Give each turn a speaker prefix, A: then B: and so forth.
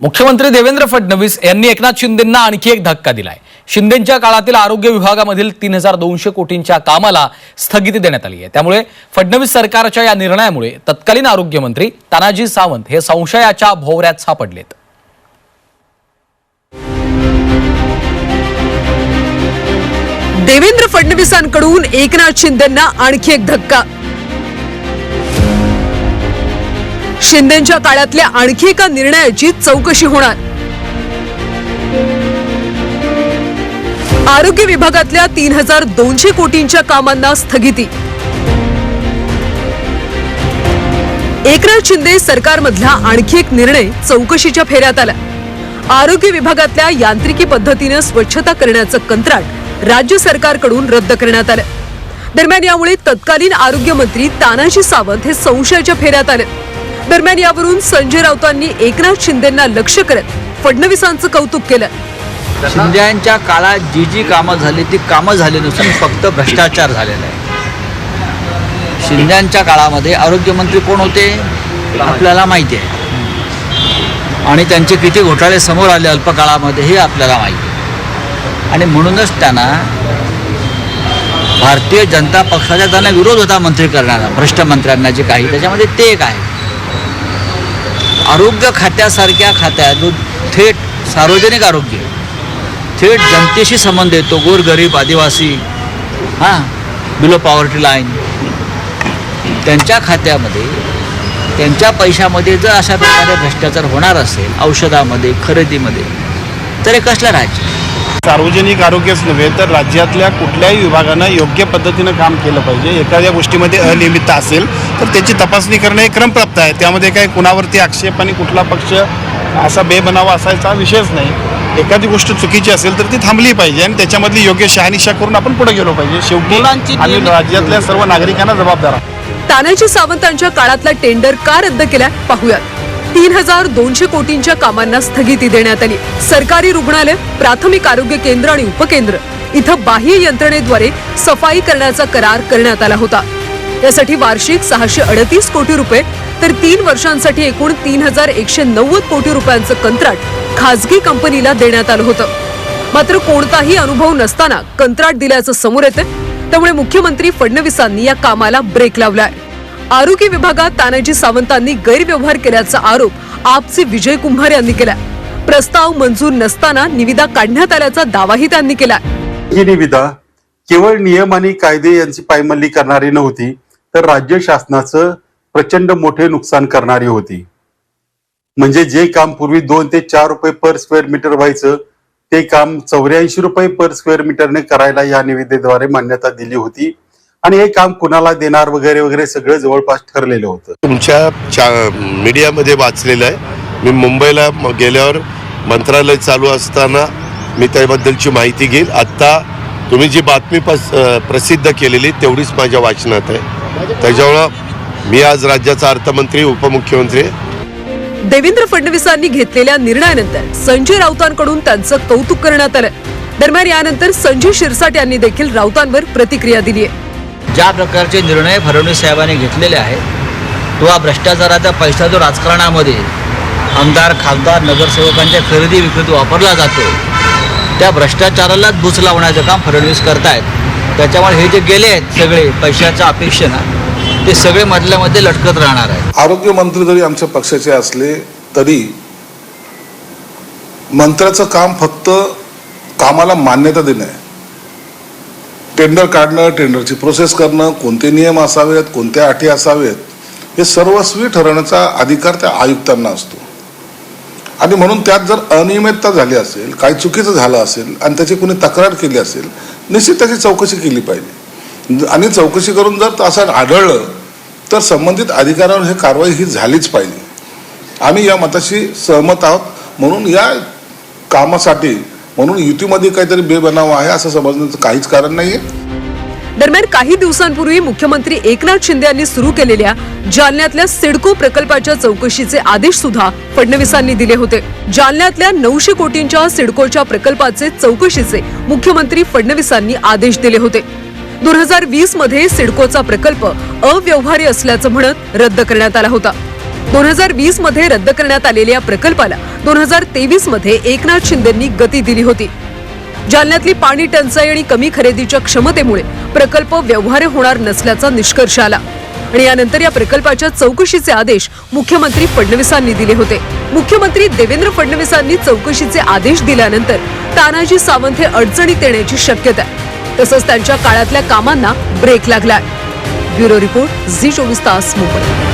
A: मुख्यमंत्री देवेंद्र फडणवीस यांनी एकनाथ शिंदेंना आणखी एक धक्का दिलाय. शिंदेंच्या काळातील आरोग्य विभागामधील तीन हजार दोनशे कोटींच्या कामाला स्थगिती देण्यात आली आहे. त्यामुळे फडणवीस सरकारच्या या निर्णयामुळे तत्कालीन आरोग्यमंत्री तानाजी सावंत हे संशयाच्या भोवऱ्यात सापडलेत.
B: देवेंद्र फडणवीसांकडून एकनाथ शिंदेंना आणखी एक धक्का शिंदेच्या काळातल्या आणखी एका निर्णयाची चौकशी होणार. आरोग्य विभागातल्या तीन हजार दोनशे कोटींच्या कामांना स्थगिती. एकनाथ शिंदे सरकारमधला आणखी एक निर्णय चौकशीच्या फेऱ्यात आला. आरोग्य विभागातल्या यांत्रिकी पद्धतीनं स्वच्छता करण्याचं कंत्राट राज्य सरकारकडून रद्द करण्यात आलं. दरम्यान यामुळे तत्कालीन आरोग्यमंत्री तानाजी सावंत हे संशयाच्या फेऱ्यात आले. दरम्यान यावरून संजय राऊतांनी एकनाथ शिंदेंना लक्ष करत फडणवीसांचं कौतुक केलं.
C: शिंद्यांच्या काळात जी जी कामं झाली ती कामं झाली नसून फक्त भ्रष्टाचार झालेला आहे. शिंद्यांच्या काळामध्ये आरोग्यमंत्री कोण होते? आपल्याला माहिती आहे. आणि त्यांचे किती घोटाळे समोर आले अल्पकाळामध्ये हे आपल्याला माहिती आहे. आणि म्हणूनच त्यांना भारतीय जनता पक्षाचा त्यांना विरोध होता मंत्री करणारा भ्रष्ट मंत्र्यांना जे काही त्याच्यामध्ये ते एक आहे. आरोग्य खात्यासारख्या खात्यात जो थेट सार्वजनिक आरोग्य थेट जनतेशी संबंध येतो गोरगरीब आदिवासी हां बिलो पॉवर्टी लाईन त्यांच्या खात्यामध्ये त्यांच्या पैशामध्ये जर अशा प्रकारे भ्रष्टाचार होणार असेल औषधामध्ये खरेदीमध्ये तर हे कसलं राज्य?
D: सार्वजनिक आरोग्यच नव्हे तर राज्यातल्या कुठल्याही विभागानं योग्य पद्धतीनं काम केलं पाहिजे. एखाद्या गोष्टीमध्ये अनियमितता असेल तर त्याची तपासणी करणे हे क्रमप्राप्त आहे. त्यामध्ये काही कुणावरती आक्षेप आणि कुठला पक्ष असा बेबनावा असायचा विषयच नाही. एखादी गोष्ट चुकीची असेल तर ती थांबली पाहिजे आणि त्याच्यामधली योग्य शहानिशा करून आपण पुढे गेलो पाहिजे. शेवटी
C: नियमित-
D: राज्यातल्या सर्व नागरिकांना जबाबदार आहोत.
B: तानाजी सावंतांच्या काळातला टेंडर का रद्द केला पाहूयात. तीन हजार दोनशे कोटींच्या कामांना स्थगिती देण्यात आली. सरकारी रुग्णालय प्राथमिक आरोग्य केंद्र आणि उपकेंद्र. इथं बाह्य यंत्रणेद्वारे सफाई करण्याचा करार करण्यात आला होता. यासाठी वार्षिक सहाशे अडतीस कोटी रुपये तर तीन वर्षांसाठी एकूण तीन हजार एकशे नव्वद कोटी रुपयांचं कंत्राट खासगी कंपनीला देण्यात आलं होतं. मात्र कोणताही अनुभव नसताना कंत्राट दिल्याचं समोर येतं त्यामुळे मुख्यमंत्री फडणवीसांनी या कामाला ब्रेक लावलाय. आरोग्य विभागात तानाजी सावंतांनी गैरव्यवहार केल्याचा आरोप आपचे विजय कुंभार यांनी केला प्रस्ताव मंजूर नसताना निविदा काढण्यात आल्याचा दावाही त्यांनी केला
E: ही निविदा केवळ नियम आणि कायदे यांची पायमल्ली करणारी नव्हती तर राज्य शासनाचं प्रचंड मोठे नुकसान करणारी होती. म्हणजे जे काम पूर्वी दोन ते चार रुपये पर स्क्वेअर मीटर व्हायचं ते काम चौऱ्याऐंशी रुपये पर स्क्वेअर मीटरने करायला या निविदेद्वारे मान्यता दिली होती. आणि हे काम कुणाला देणार वगैरे वगैरे सगळं जवळपास ठरलेलं होतं.
F: तुमच्या चा मीडियामध्ये वाचलेलं आहे. मी मुंबईला गेल्यावर मंत्रालय चालू असताना मी त्याबद्दलची माहिती घेईल. आत्ता तुम्ही जी बातमी प्रसिद्ध केलेली तेवढीच माझ्या वाचनात आहे. त्याच्यामुळं मी आज राज्याचा अर्थमंत्री उपमुख्यमंत्री.
B: देवेंद्र फडणवीसांनी घेतलेल्या निर्णयानंतर संजय राऊतांकडून त्यांचं कौतुक करण्यात आलं. दरम्यान यानंतर संजय शिरसाट यांनी देखील राऊतांवर प्रतिक्रिया दिली आहे.
C: ज्या प्रकारचे निर्णय फडणवीस साहेबांनी घेतलेले आहेत किंवा भ्रष्टाचाराच्या भ्रष्टाचाराचा पैसा जो राजकारणामध्ये आमदार खासदार नगरसेवकांच्या खरेदी विक्रीत वापरला जातो. त्या भ्रष्टाचारालाच बुच लावण्याचं काम फडणवीस करतायत. त्याच्यामुळे हे जे गेले आहेत सगळे पैशाच्या अपेक्षेनं ते सगळे मधल्यामध्ये लटकत राहणार आहे
G: आरोग्यमंत्री जरी आमच्या पक्षाचे असले तरी मंत्र्याचं काम फक्त कामाला मान्यता देणं आहे. टेंडर काढणं टेंडरची प्रोसेस करणं कोणते नियम असावेत कोणत्या अटी असावेत हे सर्वस्वी ठरवण्याचा अधिकार त्या आयुक्तांना असतो. आणि म्हणून त्यात जर अनियमितता झाली असेल काही चुकीचं झालं असेल आणि त्याची कोणी तक्रार केली असेल निश्चित त्याची चौकशी केली पाहिजे. आणि चौकशी करून जर असं आढळलं तर संबंधित अधिकाऱ्यांवर हे कारवाई ही झालीच पाहिजे. आम्ही या मताशी सहमत आहोत. म्हणून या कामासाठी म्हणून युतीमध्ये काहीतरी बेबनाव आहे असं समजण्याचं काहीच कारण नाही आहे
B: दरम्यान काही दिवसांपूर्वी मुख्यमंत्री एकनाथ शिंदे यांनी सुरू केलेल्या जालन्यातल्या सिडको प्रकल्पाच्या चौकशीचे आदेश सुद्धा फडणवीसांनी दिले होते. जालन्यातल्या नऊशे कोटींच्या सिडकोच्या प्रकल्पाचे चौकशीचे मुख्यमंत्री फडणवीसांनी आदेश दिले होते. दोन हजार वीसमध्ये सिडकोचा प्रकल्प अव्यवहारी असल्याचं म्हणत रद्द करण्यात आला होता. दोन हजार वीसमध्ये रद्द करण्यात आलेल्या या प्रकल्पाला दोन हजार तेवीसमध्ये एकनाथ शिंदेंनी गती दिली होती. जालन्यातली पाणी टंचाई आणि कमी खरेदीच्या क्षमतेमुळे प्रकल्प व्यवहार्य होणार नसल्याचा निष्कर्ष आला. आणि यानंतर या प्रकल्पाच्या चौकशीचे आदेश मुख्यमंत्री फडणवीसांनी दिले होते. मुख्यमंत्री देवेंद्र फडणवीसांनी चौकशीचे आदेश दिल्यानंतर तानाजी सावंत हे अडचणीत येण्याची शक्यता आहे. तसंच त्यांच्या काळातल्या कामांना ब्रेक लागलाय. ब्युरो रिपोर्ट झी चोवीस तास मुंबई